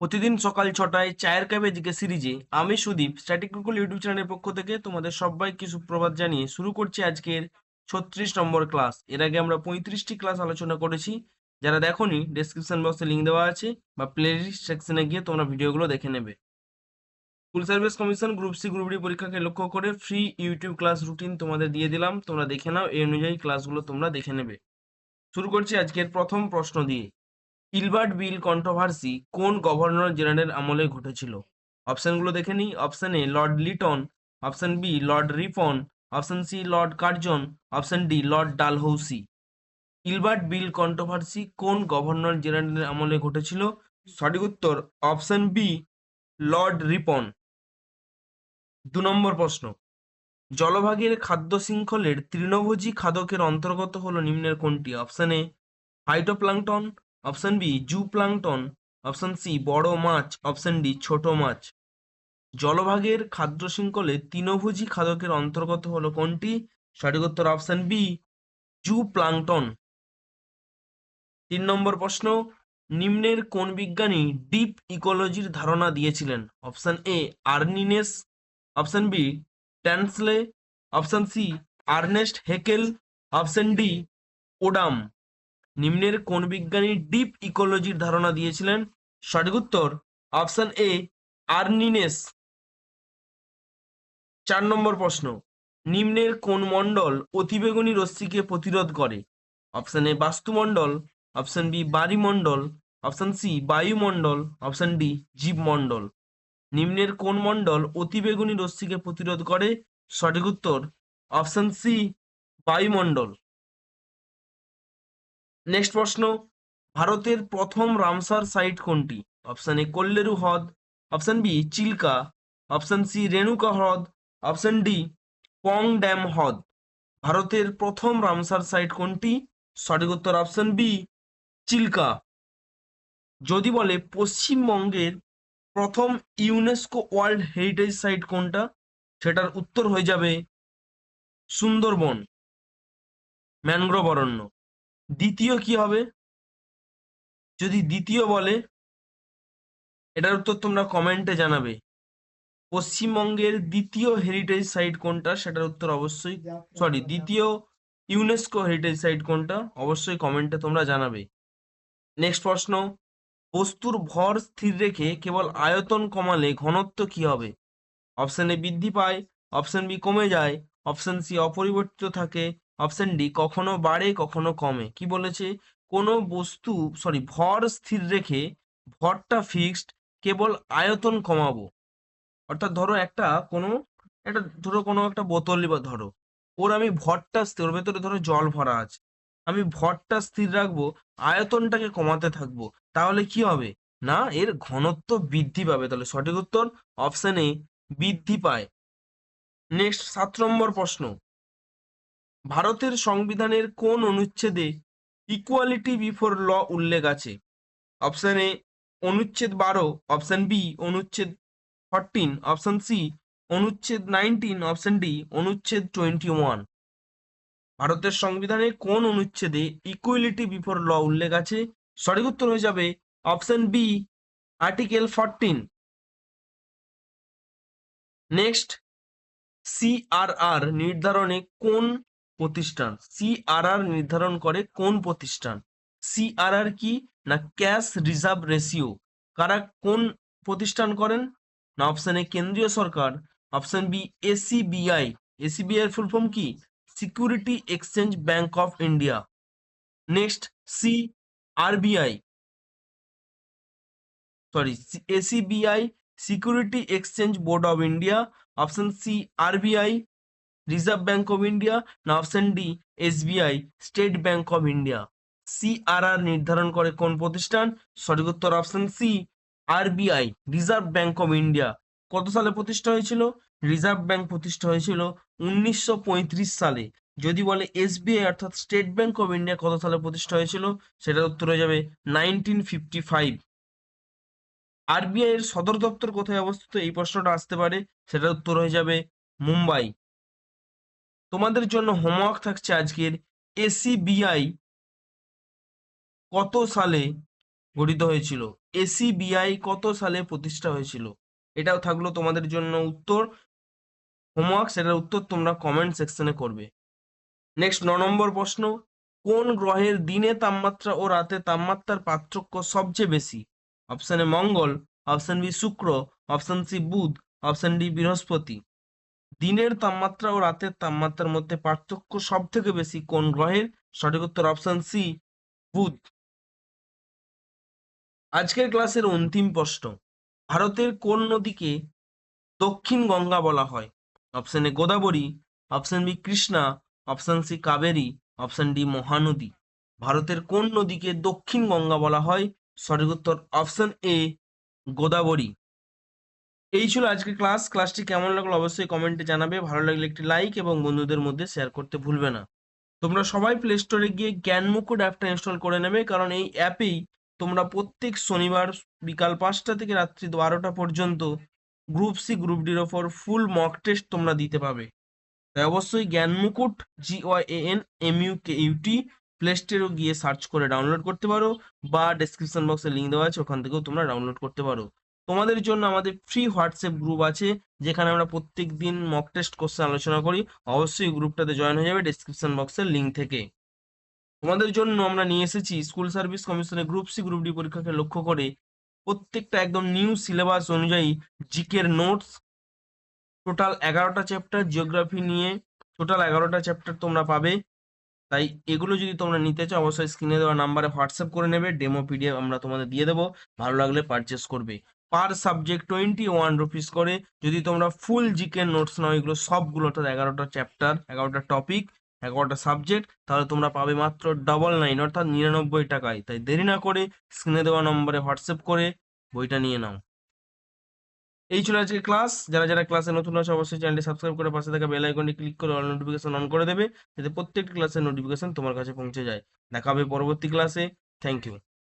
প্রতিদিন সকাল ছটায় চায়ের কাপে জিকে সিরিজে আমি সুদীপ স্ট্যাটিকুকুল ইউটিউব চ্যানেলের পক্ষ থেকে তোমাদের সবাইকে সুপ্রভাত জানিয়ে শুরু করছি আজকের ছত্রিশ নম্বর ক্লাস এর আগে আমরা পঁয়ত্রিশটি ক্লাস আলোচনা করেছি। যারা দেখোনি ডেসক্রিপশন বক্সে লিঙ্ক দেওয়া আছে বা প্লেলিস্ট সেকশনে গিয়ে তোমরা ভিডিওগুলো দেখে নেবে। School service commission group C group D পরীক্ষাকে লক্ষ্য করে ফ্রি ইউটিউব ক্লাস রুটিন তোমাদের দিয়ে দিলাম। তোমরা দেখে নাও, এই অনুযায়ী ক্লাসগুলো তোমরা দেখে নেবে। শুরু করছি আজকের প্রথম প্রশ্ন দিয়ে। ইলবার্ট বিল কন্ট্রোভার্সি কোন গভর্নর জেনারেল আমলে ঘটেছিল? অপশনগুলো দেখে নিই। Option A, lord Lytton, option B, lord Ripon option C, lord Curzon, option D, lord Dalhousie. Ilbert bill controversy কোন গভর্নর জেনারেলের আমলে ঘটেছিল? সঠিক উত্তর অপশন বি, লর্ড রিপন। দু নম্বর প্রশ্ন। জলভাগের খাদ্য শৃঙ্খলের তৃণভোজী খাদকের অন্তর্গত হলো নিম্নের কোনটি? Option A phytoplankton option B zooplankton option C বড় মাছ। অপশন ডি ছোট মাছ। জলভাগের খাদ্য শৃঙ্খলে তৃণভোজী খাদকের অন্তর্গত হলো কোনটি? সঠিক উত্তর অপশন বি জু প্লাংটন তিন নম্বর প্রশ্ন, নিম্নের কোন বিজ্ঞানী ডিপ ইকোলজির ধারণা দিয়েছিলেন? Option A Arne Naess. Option B Tansley option C Ernest Haeckel. Option D Odum. নিম্নের কোন বিজ্ঞানী ডিপ ইকোলজির ধারণা দিয়েছিলেন? সঠিক উত্তর, অপশন এ, আর্নিনেস। চার নম্বর প্রশ্ন, নিম্নের কোন মণ্ডল অতিবেগুনি রশ্মিকে প্রতিরোধ করে? অপশন এ, বাস্তুমণ্ডল, অপশন বি বায়ুমণ্ডল অপশন সি, বায়ুমণ্ডল, অপশন ডি, জীবমণ্ডল। নিম্নের কোন মণ্ডল অতিবেগুনি রশ্মিকে প্রতিরোধ করে? সঠিক উত্তর, অপশন সি, বায়ুমণ্ডল। নেক্সট প্রশ্ন, ভারতের প্রথম রামসার সাইট কোনটি? অপশন এ কোল্লেরু হ্রদ। Option B Chilka. Option C Renuka হ্রদ। অপশন ডি পং ড্যাম হ্রদ। ভারতের প্রথম রামসার সাইট কোনটি? সঠিক উত্তর অপশন বি চিল্কা। যদি বলে পশ্চিমবঙ্গের প্রথম ইউনেস্কো ওয়ার্ল্ড হেরিটেজ সাইট কোনটা? সেটার উত্তর হয়ে যাবে সুন্দরবন, ম্যানগ্রোভ অরণ্য। দ্বিতীয় কি হবে? যদি দ্বিতীয় বলে, এটার উত্তর তোমরা কমেন্টে জানাবে। পশ্চিমবঙ্গের দ্বিতীয় হেরিটেজ সাইট কোনটা? সেটার উত্তর অবশ্যই সরি দ্বিতীয় ইউনেস্কো হেরিটেজ সাইট কোনটা? অবশ্যই কমেন্টে তোমরা জানাবে। নেক্সট প্রশ্ন, বস্তুর ভর স্থির রেখে কেবল আয়তন কমালে ঘনত্ব কি হবে? অপশন এ বৃদ্ধি পায় অপশন বি কমে যায় অপশন সি অপরিবর্তিত থাকে অপশন ডি কখনো বাড়ে, কখনো কমে। কি বলেছে? কোনো বস্তু সরি ভর স্থির রেখে ভরটা ফিক্সড কেবল আয়তন কমাবো। অর্থাৎ ধরো একটা কোনো, একটা ধরো কোনো একটা বোতলই বা ধরো, ওর আমি ভরটা ওর ভেতরে ধরো জল ভরা আছে, আমি ভরটা স্থির রাখব, আয়তনটাকে কমাতে থাকব, তাহলে কি হবে? না, এর ঘনত্ব বৃদ্ধি পাবে। তাহলে সঠিক উত্তর অপশন বৃদ্ধি পায়। নেক্সট সাত নম্বর প্রশ্ন। ভারতের সংবিধানের কোন অনুচ্ছেদে ইকুয়ালিটি বিফোর ল উল্লেখ আছে? অপশন এ অনুচ্ছেদ বারো অপশান বি অনুচ্ছেদ ফরটিন অপশান সি অনুচ্ছেদ নাইনটিন অপশন ডি অনুচ্ছেদ টোয়েন্টি ওয়ান ভারতের সংবিধানে কোন অনুচ্ছেদে ইকুয়ালিটি বিফোর ল উল্লেখ আছে? সঠিক উত্তর হয়ে যাবে option B article fourteen next CRR নির্ধারণে কোন প্রতিষ্ঠান? সিআরআর নির্ধারণ করে কোন প্রতিষ্ঠান? সিআরআর কি না ক্যাশ রিজার্ভ রেশিও? কারা কোন প্রতিষ্ঠান করেন? না অপশন এ কেন্দ্রীয় সরকার অপশন বি এসিবিআই এসিবিআই এর ফুল ফর্ম কি? Security exchange bank of India next C RBI sorry SEBI security exchange board of India option C RBI reserve bank of India না option D SBI state bank of India CRR নির্ধারণ করে কোন প্রতিষ্ঠান? সঠিক উত্তর option C RBI reserve bank of India কত সালে প্রতিষ্ঠা হয়েছিল? রিজার্ভ ব্যাঙ্ক প্রতিষ্ঠা হয়েছিল উনিশশো পঁয়ত্রিশ সালে। যদি বলে এসবিআই অর্থাৎ স্টেট ব্যাঙ্ক অফ ইন্ডিয়া কত সালে প্রতিষ্ঠা হয়েছিল? সেটার উত্তর হয়ে যাবে নাইনটিন ফিফটি ফাইভ আরবিআই এর সদর দপ্তর কোথায় অবস্থিত? এই প্রশ্নটা আসতে পারে। সেটার উত্তর হয়ে যাবে মুম্বাই। তোমাদের জন্য হোমওয়ার্ক থাকছে আজকের এসিবিআই কত সালে গঠিত হয়েছিল? এসিবিআই কত সালে প্রতিষ্ঠা হয়েছিল? এটাও থাকল তোমাদের জন্য উত্তর। হোমওয়ার্ক সেটার উত্তর তোমরা কমেন্ট সেকশনে করবে। নেক্সট ন নম্বর প্রশ্ন। কোন গ্রহের দিনে তাপমাত্রা ও রাতে তাপমাত্রার পার্থক্য সবচেয়ে বেশি? অপশানে মঙ্গল অপশন বি শুক্র অপশন সি বুধ অপশন ডি বৃহস্পতি। দিনের তাপমাত্রা ও রাতের তাপমাত্রার মধ্যে পার্থক্য সব থেকে বেশি কোন গ্রহের? সঠিক উত্তর অপশন সি বুধ। আজকের ক্লাসের অন্তিম প্রশ্ন, ভারতের কোন নদীকে দক্ষিণ গঙ্গা বলা হয়? Option A Godavari option B Krishna option C Kaveri option D Mahanadi. ভারতের কোন নদীকে দক্ষিণ গঙ্গা বলা হয়? সঠিক উত্তর অপশন এ গোদাবরী। এই ছিল আজকে ক্লাস। ক্লাসটি কেমন লাগল অবশ্যই কমেন্টে জানাবে। ভালো লাগলে একটি লাইক এবং বন্ধুদের মধ্যে শেয়ার করতে ভুলবে না। তোমরা সবাই প্লে স্টোরে গিয়ে জ্ঞানমুকুট অ্যাপটা ইনস্টল করে নেবে, কারণ এই অ্যাপেই তোমরা প্রত্যেক শনিবার বিকাল পাঁচটা থেকে রাত্রি বারোটা পর্যন্ত গ্রুপ সি গ্রুপ ডির ওপর ফুল মক টেস্ট তোমরা দিতে পাবে। তাই অবশ্যই Gyanmukut G N M U K UT play স্টোরে গিয়ে সার্চ করে ডাউনলোড করতে পারো, বা ডেসক্রিপশন বক্সে লিঙ্ক দেওয়া আছে, ওখান থেকেও তোমরা ডাউনলোড করতে পারো। তোমাদের জন্য আমাদের ফ্রি হোয়াটসঅ্যাপ গ্রুপ আছে, যেখানে আমরা প্রত্যেক দিন মক টেস্ট কোশ্চেন আলোচনা করি। অবশ্যই গ্রুপটাতে জয়েন হয়ে যাবে ডেসক্রিপশন বক্সের লিঙ্ক থেকে। তোমাদের জন্য আমরা নিয়ে এসেছি স্কুল সার্ভিস কমিশনের গ্রুপ সি গ্রুপ ডি পরীক্ষাকে লক্ষ্য করে প্রত্যেকটা একদম নিউ সিলেবাস অনুযায়ী জিকের নোটস টোটাল এগারোটা চ্যাপ্টার জিওগ্রাফি নিয়ে টোটাল এগারোটা চ্যাপ্টার তোমরা পাবে। তাই এগুলো যদি তোমরা নিতে চাও, অবশ্যই স্ক্রিনে দেওয়া নাম্বারে হোয়াটসঅ্যাপ করে নেবে ডেমো পিডিএফ আমরা তোমাদের দিয়ে দেবো। ভালো লাগলে পারচেস করবে। Per subject twenty one rupees করে। যদি তোমরা ফুল জিকে নোটস নাও, এগুলো সবগুলো অর্থাৎ এগারোটা চ্যাপ্টার এগারোটা টপিক এগারোটা সাবজেক্ট তাহলে তোমরা পাবে মাত্র ডবল নাইন অর্থাৎ নিরানব্বই টাকায়। তাই দেরি না করে স্ক্রিনে দেওয়া নম্বরে হোয়াটসঅ্যাপ করে বইটা নিয়ে নাও। এই ছিল আজকে ক্লাস যারা যারা ক্লাসে নতুন আছে, অবশ্যই চ্যানেলটি সাবস্ক্রাইব করে পাশে থাকা বেল আইকনটি ক্লিক করে অল নোটিফিকেশন অন করে দেবে, যাতে প্রত্যেকটি ক্লাসের নোটিফিকেশন তোমার কাছে পৌঁছে যায়। দেখা হবে পরবর্তী ক্লাসে থ্যাংক ইউ